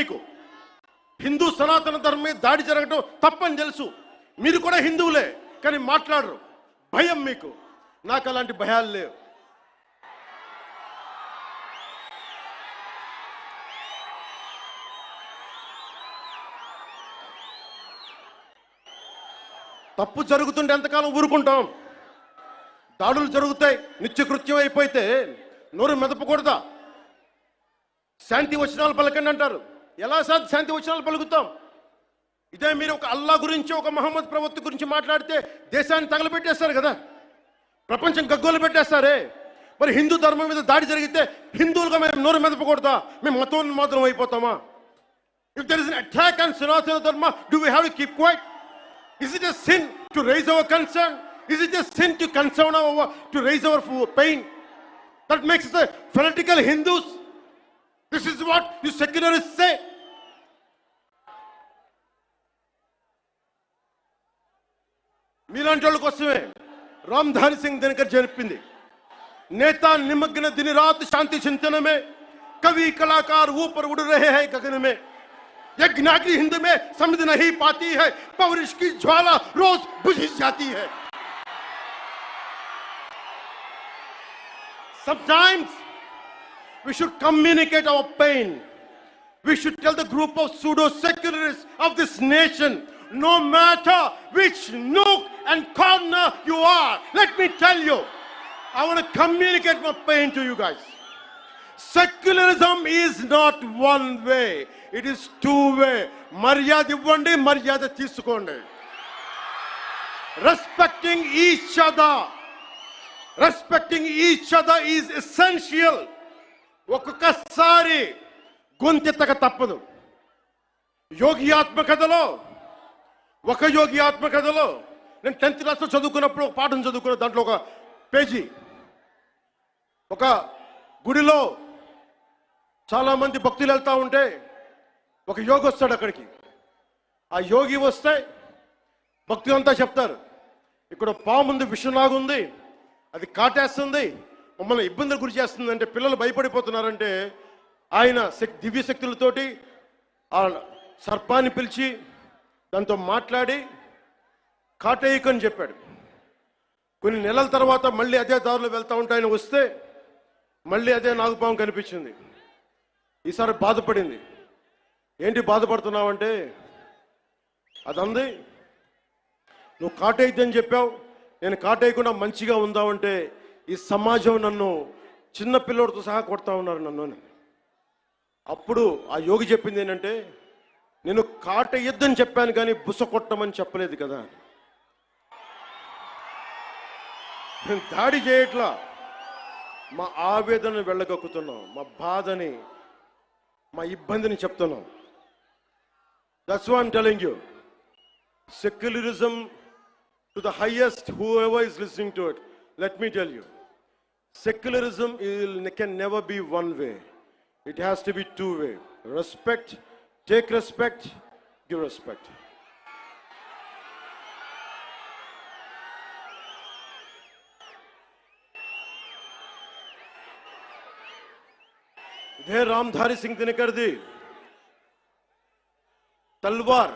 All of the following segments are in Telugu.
మీకు. హిందూ సనాతన ధర్మం మీద దాడి జరగడం తప్పని తెలుసు. మీరు కూడా హిందువులే కానీ మాట్లాడరు. భయం మీకు. నాకు అలాంటి భయాలు లేవు. తప్పు జరుగుతుంటే ఎంతకాలం ఊరుకుంటాం? దాడులు జరుగుతాయి నిత్యకృత్యం అయిపోతే నోరు మెదపకూడదా? శాంతి వచనాలు పలకండి అంటారు. ఎలా సార్ శాంతి వచనాలు పలుకుతాం? ఇదే మీరు ఒక అల్లా గురించి ఒక మహమ్మద్ ప్రవక్త గురించి మాట్లాడితే దేశాన్ని తగలబెట్టేస్తారు కదా? ప్రపంచం గగ్గోలు పెట్టేస్తారే? మరి హిందూ ధర్మం మీద దాడి జరిగితే హిందువులుగా మేము నోరు మెదపకూడదా? మేము మతం మాత్రం అయిపోతామా if there is attack and Sanatana Dharma do we have keep quiet is it a sin to raise our concern is it a sin to concern our to raise our fu- pain? That makes us a fanatical Hindus. This is what you మీలాంటి వాళ్ళ కోసమే రామ్ధారి సింగ్ దినకర్ జరిపింది नेता निमग्न दिन रात शांति चिंतन में कवि कलाकार ऊपर उड़ रहे हैं गगन में यह ज्ञानी हिंद में समझ नहीं पाती है पवरिश की ज्वाला रोज बुझ जाती है sometimes we should communicate our pain we should tell the group of pseudo secularists of this nation no matter which nook and corner you are let me tell you i want to communicate my pain to you guys secularism is not one way it is two way మర్యాద ఇవ్వండి మర్యాద తీసుకోండి respecting each other respecting each other is essential ఒక్కొక్కసారి గొంతెత్తక తప్పదు యోగి ఆత్మకథలో ఒక యోగి ఆత్మకథలో నేను టెన్త్ క్లాస్లో చదువుకున్నప్పుడు ఒక పాఠం చదువుకున్న దాంట్లో ఒక పేజీ. ఒక గుడిలో చాలామంది భక్తులు వెళ్తూ ఉంటే ఒక యోగి వస్తాడు అక్కడికి. ఆ యోగి వస్తే భక్తులు అంతా చెప్తారు ఇక్కడ పాముంది ఉంది అది కాటేస్తుంది మమ్మల్ని ఇబ్బందులు గురి చేస్తుంది అంటే పిల్లలు భయపడిపోతున్నారంటే ఆయన శక్ దివ్య శక్తులతోటి ఆ సర్పాన్ని పిలిచి దాంతో మాట్లాడి కాటేయకని చెప్పాడు. కొన్ని నెలల తర్వాత మళ్ళీ అదే దారిలో వెళ్తూ ఉంటాయని వస్తే మళ్ళీ అదే నాగుపాము కనిపించింది. ఈసారి బాధపడింది. ఏంటి బాధపడుతున్నావంటే అది అంది నువ్వు కాటేయద్దని చెప్పావు నేను కాటేయకుండా మంచిగా ఉందామంటే ఈ సమాజం నన్ను చిన్న పిల్లోడితో సహా కొడతా ఉన్నారు నన్ను అప్పుడు ఆ యోగి చెప్పింది ఏంటంటే నేను కాటేయద్దని చెప్పాను కానీ బుస కొట్టమని చెప్పలేదు కదా మేము దాడి చేయట్లా. మా ఆవేదనను వెళ్ళగక్కుతున్నాం. మా బాధని మా ఇబ్బందిని చెప్తున్నాం. That's one telling you secularism to the highest whoever is listening to it let me tell you secularism can never be one way it has to be two way respect take respect give respect ఇదే రామ్ధారి సింగ్ దినకర్ది. తల్వార్.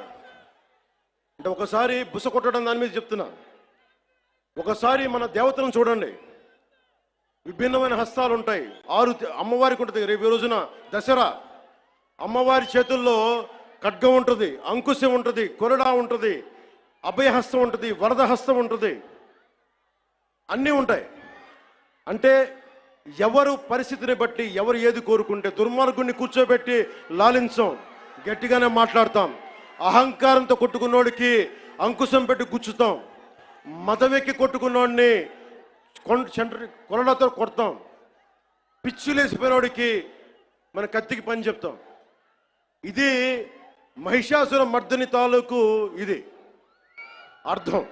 అంటే ఒకసారి బుస కొట్టడం దాని మీద చెప్తున్నా. ఒకసారి మన దేవతలను చూడండి. విభిన్నమైన హస్తాలు ఉంటాయి ఆరు అమ్మవారికి ఉంటుంది. రేపు రోజున దసరా. అమ్మవారి చేతుల్లో ఖడ్గం ఉంటుంది అంకుశం ఉంటుంది కొరడా ఉంటుంది అభయహస్తం ఉంటుంది వరద హస్తం ఉంటుంది. అన్నీ ఉంటాయి. అంటే ఎవరు పరిస్థితిని బట్టి ఎవరు ఏది కోరుకుంటే దుర్మార్గుడిని కూర్చోబెట్టి లాలించం. గట్టిగానే మాట్లాడతాం. అహంకారంతో కొట్టుకున్నోడికి అంకుశం పెట్టి గుచ్చుతాం. మదవెక్కి కొట్టుకున్నోడిని కొండ కొరడాతో కొడతాం. పిచ్చిలేసిపోయినోడికి మన కత్తికి పని చెప్తాం. ఇది మహిషాసుర మర్దని తాలూకు ఇది. అర్థం.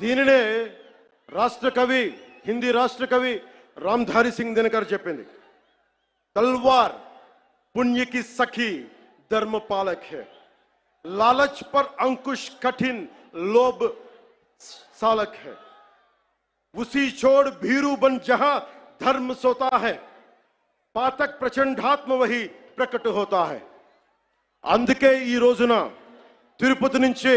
దీనినే రాష్ట్ర కవి హిందీ రాష్ట్ర కవి రామ్ధారి సింగ్ దినకర్ చెప్పింది तलवार पुण्य की सखी धर्म पालक है लालच पर अंकुश कठिन लोभ सालक है उसी छोड़ भीरू बन जहां धर्म सोता है पातक प्रचंडात्म वही प्रकट होता है అందుకే ఈ రోజున తిరుపతి నుంచి